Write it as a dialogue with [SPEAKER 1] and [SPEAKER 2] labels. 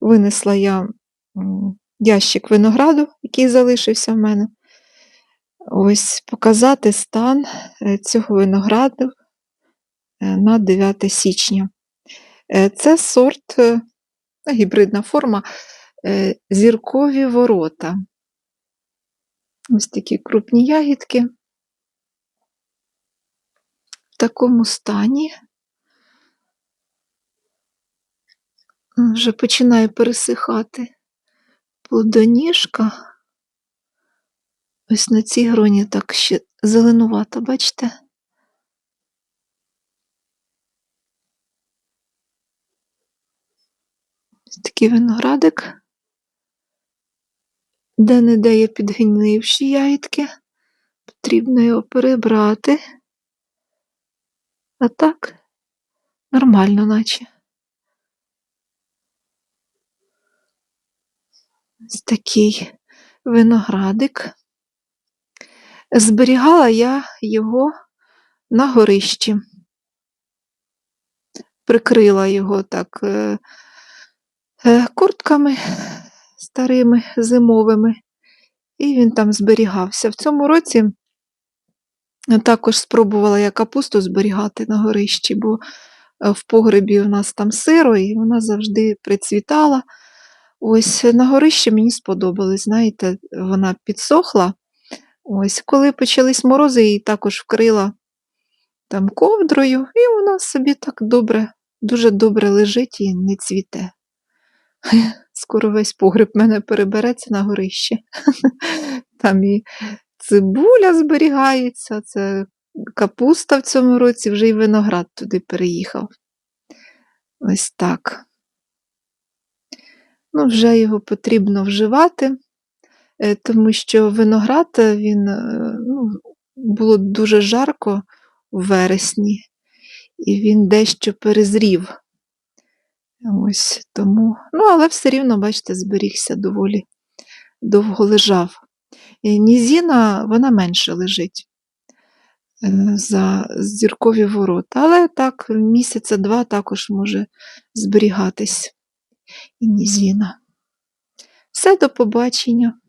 [SPEAKER 1] винесла я ящик винограду, який залишився в мене. Ось показати стан е, цього винограду е, на 9 січня. Е, Це сорт, ну, гібридна форма, зіркові ворота. Ось такі крупні ягідки. В такому стані. Вже починає пересихати плодоніжка. Ось на цій гроні так ще зеленувато, бачите? Ось такий виноградик. Де-не-де є підгнивші ягідки. Потрібно його перебрати. А так, нормально, наче. Такий виноградик. Зберігала я його на горищі. Прикрила його так е, е, куртками старими зимовими, і він там зберігався. В цьому році також спробувала я капусту зберігати на горищі, бо е, в погребі у нас там сиро, і вона завжди прицвітала. Ось на горищі мені сподобалось, знаєте, вона підсохла. Ось, коли почались морози, її також вкрила там ковдрою, і вона собі так добре, дуже добре лежить і не цвіте. Скоро весь погреб мене перебереться на горище. Там і цибуля зберігається, це капуста в цьому році, вже й виноград туди переїхав. Ось так. Ну, вже його потрібно вживати, е, тому що виноград е, він е, ну, було дуже жарко у вересні, і він дещо перезрів. Ось тому. Ну, але все рівно, бачите, зберігся доволі довго лежав. І Нізіна, вона менше лежить за зіркові ворота, але так, місяця два також може зберігатись і Нізіна. Все, до побачення.